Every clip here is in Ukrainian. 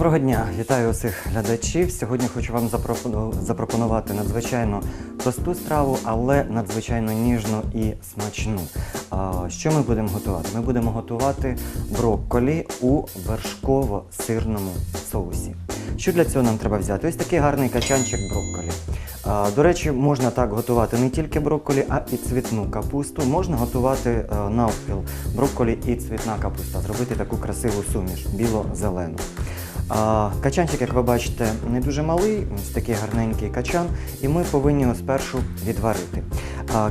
Доброго дня, вітаю усіх глядачів. Сьогодні хочу вам запропонувати надзвичайно просту страву, але надзвичайно ніжну і смачну. Що ми будемо готувати? Ми будемо готувати брокколі у вершково-сирному соусі. Що для цього нам треба взяти? Ось такий гарний качанчик брокколі. До речі, можна так готувати не тільки брокколі, а і цвітну капусту. Можна готувати е, навпіл брокколі і цвітна капуста, зробити таку красиву суміш біло-зелену. Качанчик, як ви бачите, не дуже малий, ось такий гарненький качан, і ми повинні його спершу відварити.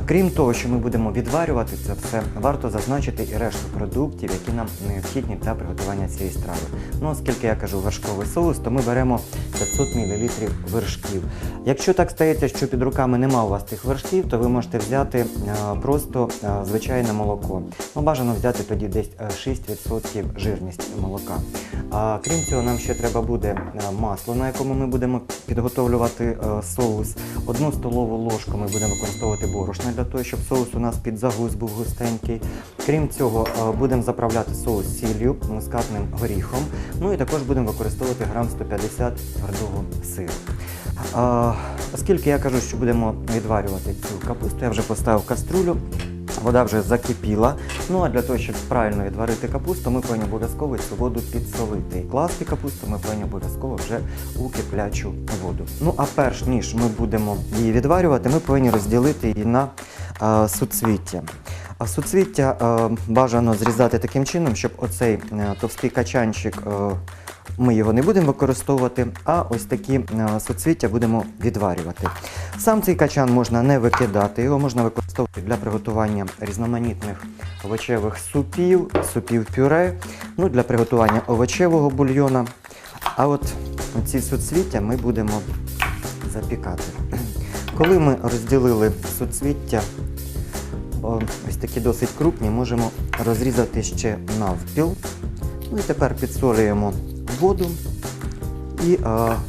Крім того, що ми будемо відварювати це все, варто зазначити і решту продуктів, які нам необхідні для приготування цієї страви. Ну, оскільки я кажу вершковий соус, то ми беремо 500 мл вершків. Якщо так стається, що під руками нема у вас тих вершків, то ви можете взяти просто звичайне молоко. Ну, бажано взяти тоді десь е, 6% жирність молока. Крім цього, нам ще треба буде е, масло, на якому ми будемо підготовлювати е, соус. Одну столову ложку ми будемо використовувати борошна для того, щоб соус у нас під загуз був густенький. Крім цього, е, будемо заправляти соус сіллю, мускатним горіхом. Ну і також будемо використовувати грам 150 твердого сиру. Оскільки я кажу, що будемо відварювати цю капусту, я вже поставив каструлю. Вода вже закипіла. Ну а для того, щоб правильно відварити капусту, ми повинні обов'язково цю воду підсолити. І класти капусту ми повинні обов'язково вже у киплячу воду. Ну а перш ніж ми будемо її відварювати, ми повинні розділити її на е, суцвіття. А суцвіття е, бажано зрізати таким чином, щоб оцей е, товстий качанчик. Е, ми його не будемо використовувати, а ось такі е, суцвіття будемо відварювати. Сам цей качан можна не викидати, його можна використовувати для приготування різноманітних овочевих супів, супів пюре, ну, для приготування овочевого бульйона. А от ці суцвіття ми будемо запікати. Коли ми розділили суцвіття, ось такі досить крупні, можемо розрізати ще навпіл. Ну і тепер підсолюємо воду і е,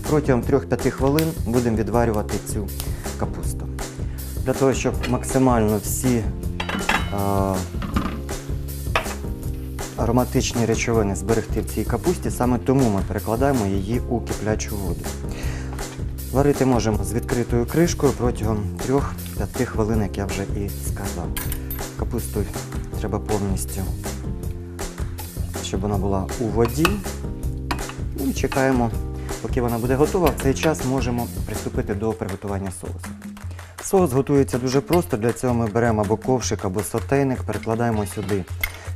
протягом 3-5 хвилин будемо відварювати цю капусту. Для того, щоб максимально всі е, ароматичні речовини зберегти в цій капусті, саме тому ми перекладаємо її у киплячу воду. Варити можемо з відкритою кришкою протягом 3-5 хвилин, як я вже і сказав. Капусту треба повністю щоб вона була у воді. Чекаємо, поки вона буде готова. В цей час можемо приступити до приготування соусу. Соус готується дуже просто. Для цього ми беремо або ковшик, або сотейник, перекладаємо сюди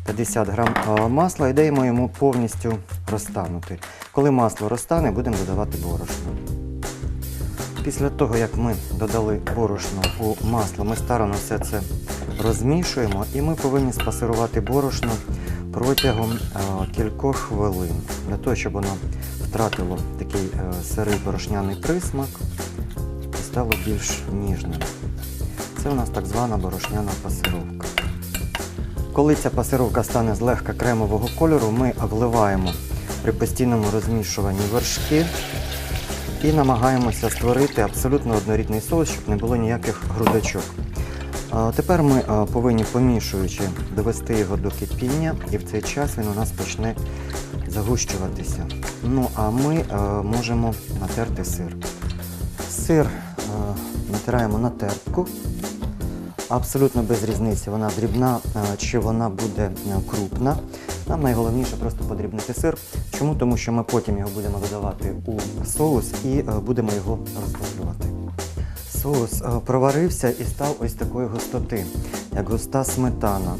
50 грам масла і даємо йому повністю розтанути. Коли масло розтане, будемо додавати борошно. Після того, як ми додали борошно у масло, ми старано все це розмішуємо і ми повинні спасирувати борошно протягом е, кількох хвилин, для того, щоб воно втратило такий е, сирий борошняний присмак і стало більш ніжним. Це у нас так звана борошняна пасировка. Коли ця пасировка стане злегка кремового кольору, ми вливаємо при постійному розмішуванні вершки і намагаємося створити абсолютно однорідний соус, щоб не було ніяких грудочок. Тепер ми повинні, помішуючи, довести його до кипіння, і в цей час він у нас почне загущуватися. Ну а ми можемо натерти сир. Сир натираємо на тертку. Абсолютно без різниці, вона дрібна чи вона буде крупна. Нам найголовніше просто подрібнити сир. Чому? Тому що ми потім його будемо додавати у соус і будемо його розтоплювати. Соус е, проварився і став ось такої густоти, як густа сметана.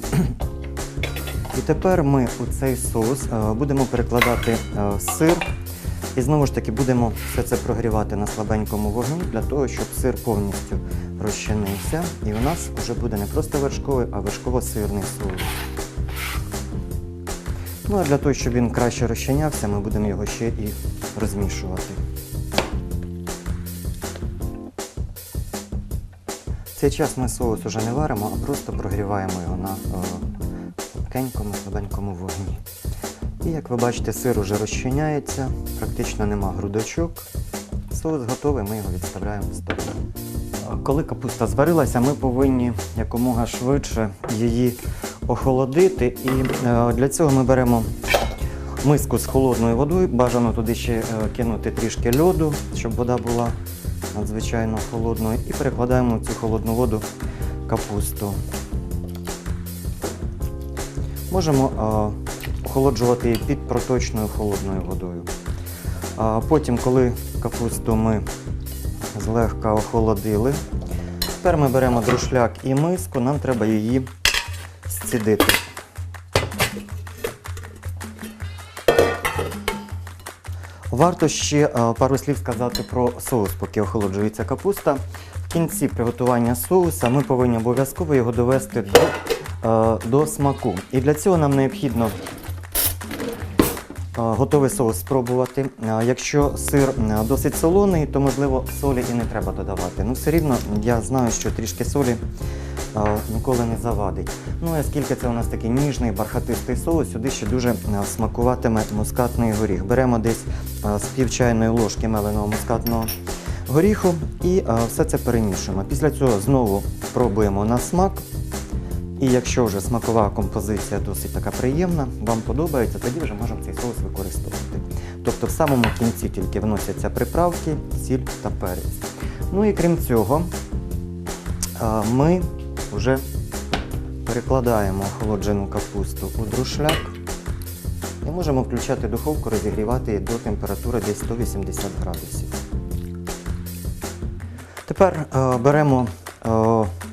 І тепер ми у цей соус е, будемо перекладати е, сир. І знову ж таки будемо все це прогрівати на слабенькому вогні для того, щоб сир повністю розчинився. І у нас вже буде не просто вершковий, а вершково-сирний соус. Ну а для того, щоб він краще розчинявся, ми будемо його ще і розмішувати. Цей час ми соус уже не варимо, а просто прогріваємо його на легенькому, слабенькому вогні. І як ви бачите, сир уже розчиняється, практично нема грудочок. Соус готовий, ми його відставляємо в сторону. Коли капуста зварилася, ми повинні якомога швидше її охолодити. І е, для цього ми беремо миску з холодною водою. Бажано туди ще е, кинути трішки льоду, щоб вода була надзвичайно холодною. І перекладаємо в цю холодну воду капусту. Можемо охолоджувати її під проточною холодною водою. Потім, коли капусту ми злегка охолодили, тепер ми беремо друшляк і миску, нам треба її зцідити. Варто ще е, пару слів сказати про соус, поки охолоджується капуста. В кінці приготування соуса ми повинні обов'язково його довести до, е, до смаку. І для цього нам необхідно готовий соус спробувати. Якщо сир досить солоний, то можливо солі і не треба додавати. Ну, все рівно я знаю, що трішки солі ніколи не завадить. Ну оскільки це у нас такий ніжний бархатистий соус, сюди ще дуже смакуватиме мускатний горіх. Беремо десь з пів чайної ложки меленого мускатного горіху і все це перемішуємо. Після цього знову пробуємо на смак. І якщо вже смакова композиція досить така приємна, вам подобається, тоді вже можемо цей соус використовувати. Тобто в самому кінці тільки вносяться приправки, сіль та перець. Ну і крім цього, ми вже перекладаємо охолоджену капусту у друшляк і можемо включати духовку, розігрівати її до температури десь 180 градусів. Тепер беремо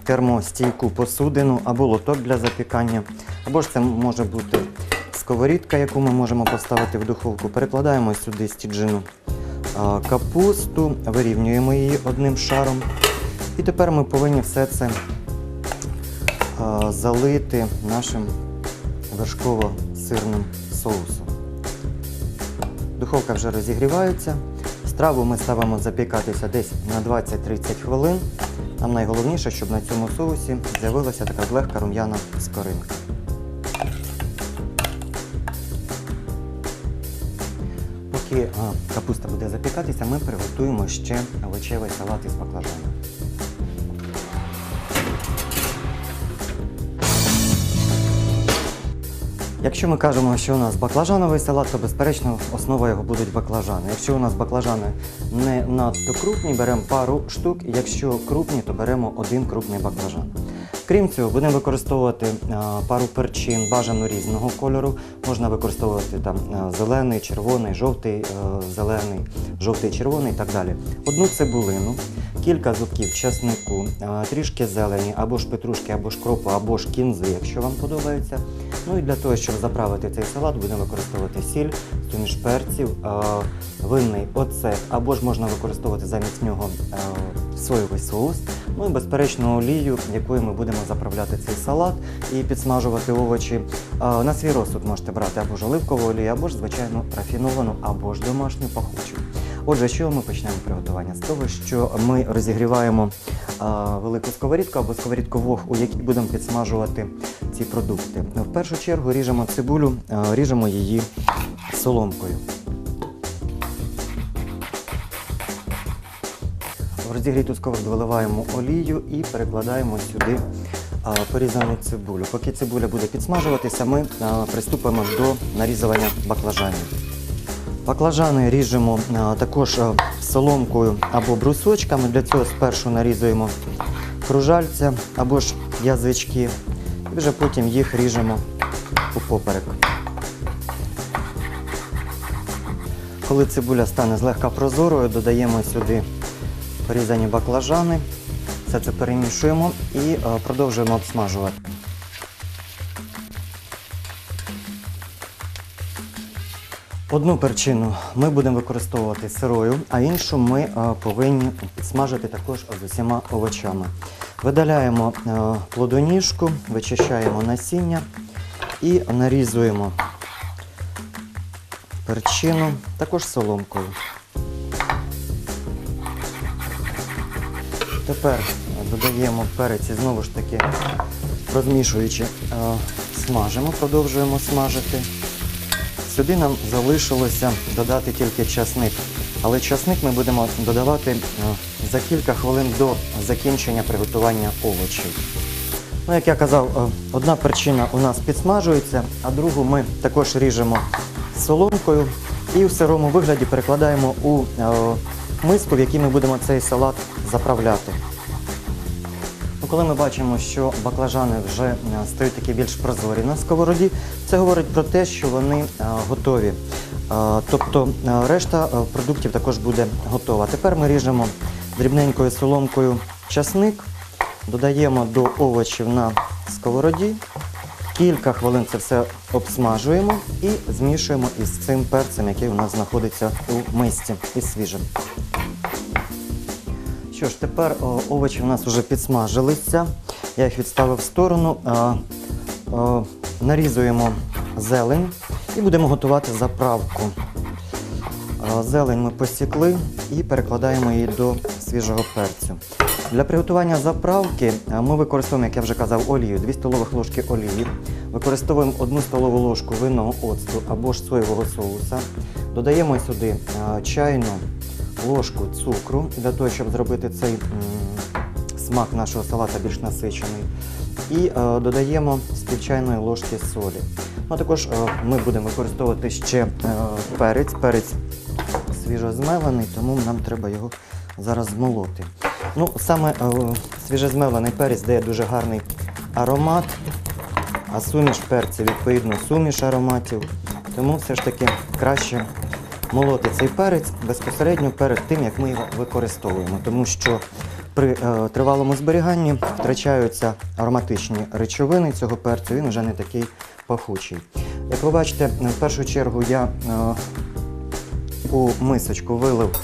термостійку посудину або лоток для запікання, або ж це може бути сковорідка, яку ми можемо поставити в духовку. Перекладаємо сюди стіджену е, капусту, вирівнюємо її одним шаром. І тепер ми повинні все це залити нашим вершково-сирним соусом. Духовка вже розігрівається. Страву ми ставимо запікатися десь на 20-30 хвилин. Нам найголовніше, щоб на цьому соусі з'явилася така легка рум'яна скоринка. Поки капуста буде запікатися, ми приготуємо ще овочевий салат із баклажаном. Якщо ми кажемо, що у нас баклажановий салат, то безперечно основа його будуть баклажани. Якщо у нас баклажани не надто крупні, беремо пару штук. Якщо крупні, то беремо один крупний баклажан. Крім цього, будемо використовувати пару перчин бажано різного кольору. Можна використовувати там зелений, червоний, жовтий, е, зелений, жовтий, червоний і так далі. Одну цибулину, кілька зубків чеснику, трішки зелені, або ж петрушки, або ж кропу, або ж кінзи, якщо вам подобається. Ну і для того, щоб заправити цей салат, будемо використовувати сіль, суміш перців, е, винний оцет, або ж можна використовувати замість нього е, соєвий соус. Ну і безперечно олію, якою ми будемо заправляти цей салат і підсмажувати овочі. Е, на свій розсуд можете брати або ж оливкову олію, або ж звичайно рафіновану, або ж домашню пахучу. Отже, що ми почнемо приготування? З того, що ми розігріваємо а, велику сковорідку або сковорідку вог, у якій будемо підсмажувати ці продукти. В першу чергу ріжемо цибулю, а, ріжемо її соломкою. В розігріту сковороду виливаємо олію і перекладаємо сюди а, порізану цибулю. Поки цибуля буде підсмажуватися, ми а, приступимо до нарізування баклажанів. Баклажани ріжемо також соломкою або брусочками. Для цього спершу нарізуємо кружальця або ж язички, і вже потім їх ріжемо упоперек. Коли цибуля стане злегка прозорою, додаємо сюди порізані баклажани, все це перемішуємо і продовжуємо обсмажувати. Одну перчину ми будемо використовувати сирою, а іншу ми е, повинні підсмажити також з усіма овочами. Видаляємо е, плодоніжку, вичищаємо насіння і нарізуємо перчину також соломкою. Тепер додаємо перець і знову ж таки розмішуючи, е, смажимо, продовжуємо смажити. Сюди нам залишилося додати тільки часник. Але часник ми будемо додавати е, за кілька хвилин до закінчення приготування овочів. Ну, як я казав, е, одна перчина у нас підсмажується, а другу ми також ріжемо соломкою і в сирому вигляді перекладаємо у е, миску, в якій ми будемо цей салат заправляти. Коли ми бачимо, що баклажани вже е, стають такі більш прозорі на сковороді, це говорить про те, що вони е, готові. Е, Тобто решта продуктів також буде готова. Тепер ми ріжемо дрібненькою соломкою часник, додаємо до овочів на сковороді, кілька хвилин це все обсмажуємо і змішуємо із цим перцем, який у нас знаходиться у мисці із свіжим. Що ж, тепер о, овочі у нас вже підсмажилися. Я їх відставив в сторону. А, о, нарізуємо зелень і будемо готувати заправку. А, Зелень ми посікли і перекладаємо її до свіжого перцю. Для приготування заправки ми використовуємо, як я вже казав, олію, 2 столових ложки олії. Використовуємо 1 столову ложку винного оцту або ж соєвого соуса. Додаємо сюди а, чайну ложку цукру для того, щоб зробити цей смак нашого салата більш насичений. І е, додаємо з півчайної ложки солі. Ну, також е, ми будемо використовувати ще е, перець. Перець свіжозмелений, тому нам треба його зараз змолоти. Ну, саме свіжозмелений перець дає дуже гарний аромат, а суміш перців, відповідно, суміш ароматів. Тому все ж таки краще молоти цей перець безпосередньо перед тим, як ми його використовуємо, тому що при е, тривалому зберіганні втрачаються ароматичні речовини цього перцю, він вже не такий пахучий. Як ви бачите, в першу чергу я е, у мисочку вилив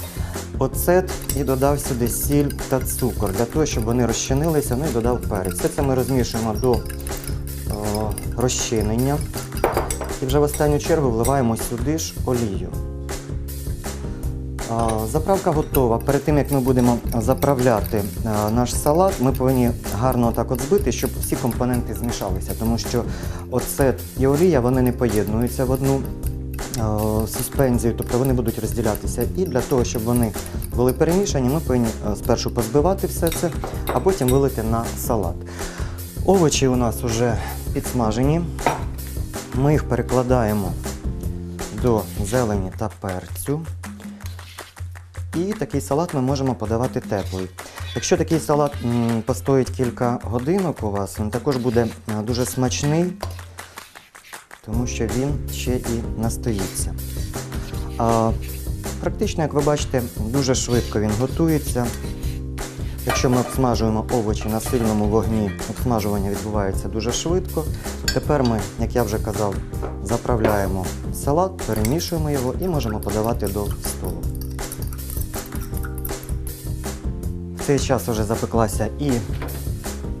оцет і додав сюди сіль та цукор для того, щоб вони розчинилися, ну і додав перець. Все це ми розмішуємо до е, розчинення. І вже в останню чергу вливаємо сюди ж олію. Заправка готова. Перед тим як ми будемо заправляти наш салат, ми повинні гарно так от збити, щоб всі компоненти змішалися, тому що оцет і олія вони не поєднуються в одну а, суспензію, тобто вони будуть розділятися. І для того, щоб вони були перемішані, ми повинні спершу позбивати все це, а потім вилити на салат. Овочі у нас вже підсмажені. Ми їх перекладаємо до зелені та перцю. І такий салат ми можемо подавати теплий. Якщо такий салат постоїть кілька годинок у вас, він також буде е, дуже смачний, тому що він ще і настоїться. А, практично, як ви бачите, дуже швидко він готується. Якщо ми обсмажуємо овочі на сильному вогні, обсмажування відбувається дуже швидко. Тепер ми, як я вже казав, заправляємо салат, перемішуємо його і можемо подавати до столу. Цей час вже запеклася і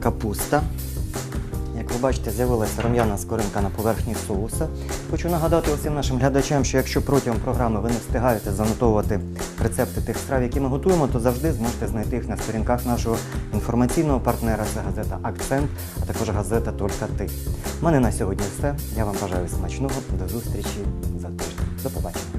капуста. Як ви бачите, з'явилася рум'яна скоринка на поверхні соуса. Хочу нагадати усім нашим глядачам, що якщо протягом програми ви не встигаєте занотовувати рецепти тих страв, які ми готуємо, то завжди зможете знайти їх на сторінках нашого інформаційного партнера. Це газета Акцент, а також газета Тільки ти. У мене на сьогодні все. Я вам бажаю смачного. До зустрічі за тиждень. До побачення.